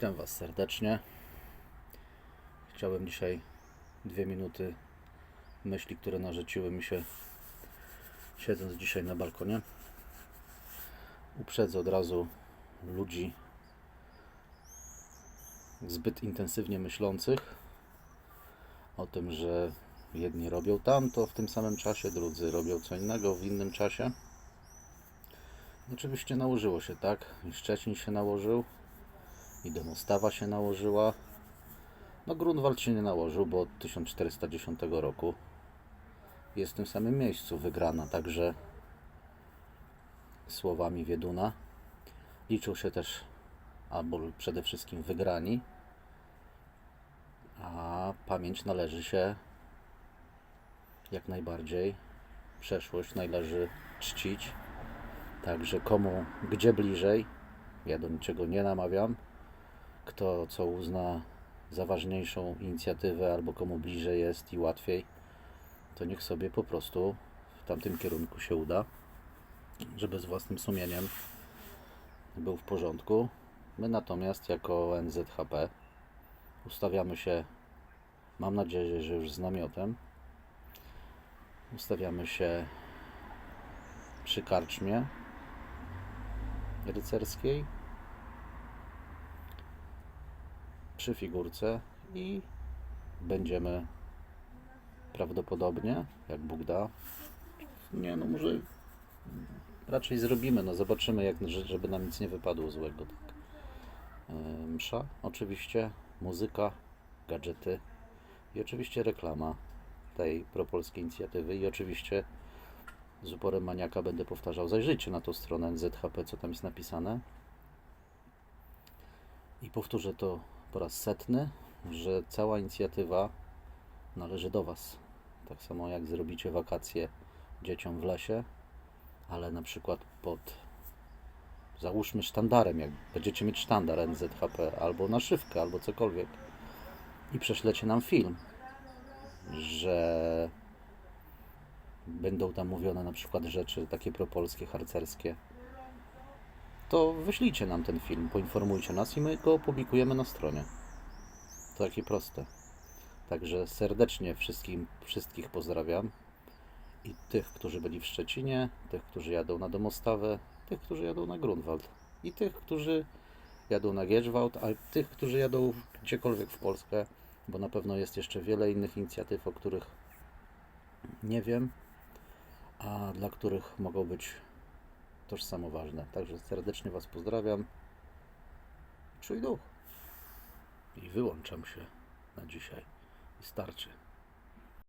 Witam Was serdecznie. Chciałem dzisiaj dwie minuty myśli, które narzuciły mi się siedząc dzisiaj na balkonie. Uprzedzę od razu ludzi zbyt intensywnie myślących o tym, że jedni robią tamto w tym samym czasie, drudzy robią co innego w innym czasie. Oczywiście nałożyło się tak, Szczecin się nałożył, i domostawa się nałożyła. No Grunwald się nie nałożył, bo od 1410 roku jest w tym samym miejscu wygrana, także słowami Wieduna. Liczą się też, albo przede wszystkim wygrani, a pamięć należy się jak najbardziej, przeszłość należy czcić, także komu gdzie bliżej, ja do niczego nie namawiam, kto co uzna za ważniejszą inicjatywę albo komu bliżej jest i łatwiej, to niech sobie po prostu w tamtym kierunku się uda, żeby z własnym sumieniem był w porządku. My natomiast jako NZHP ustawiamy się, mam nadzieję, że już z namiotem, ustawiamy się przy karczmie rycerskiej przy figurce i będziemy prawdopodobnie, jak Bóg da, nie no może raczej zrobimy, no zobaczymy, jak, że- żeby nam nic nie wypadło złego. Tak. E, Msza, oczywiście, muzyka, gadżety i oczywiście reklama tej propolskiej inicjatywy i oczywiście z uporem maniaka będę powtarzał, zajrzyjcie na tą stronę NZHP, co tam jest napisane. I powtórzę to po raz setny, że cała inicjatywa należy do Was. Tak samo jak zrobicie wakacje dzieciom w lesie, ale na przykład pod załóżmy sztandarem, jak będziecie mieć sztandar NZHP, albo naszywkę, albo cokolwiek i prześlecie nam film, że będą tam mówione na przykład rzeczy takie propolskie, harcerskie, to wyślijcie nam ten film, poinformujcie nas i my go opublikujemy na stronie. To takie proste. Także serdecznie wszystkim, wszystkich pozdrawiam. I tych, którzy byli w Szczecinie, tych, którzy jadą na Domostawę, tych, którzy jadą na Grunwald. I tych, którzy jadą na Gierzwałd, a tych, którzy jadą gdziekolwiek w Polskę, bo na pewno jest jeszcze wiele innych inicjatyw, o których nie wiem, a dla których mogą być tożsamo ważne. Także serdecznie Was pozdrawiam. Czuj duch. I wyłączam się na dzisiaj. I starczy.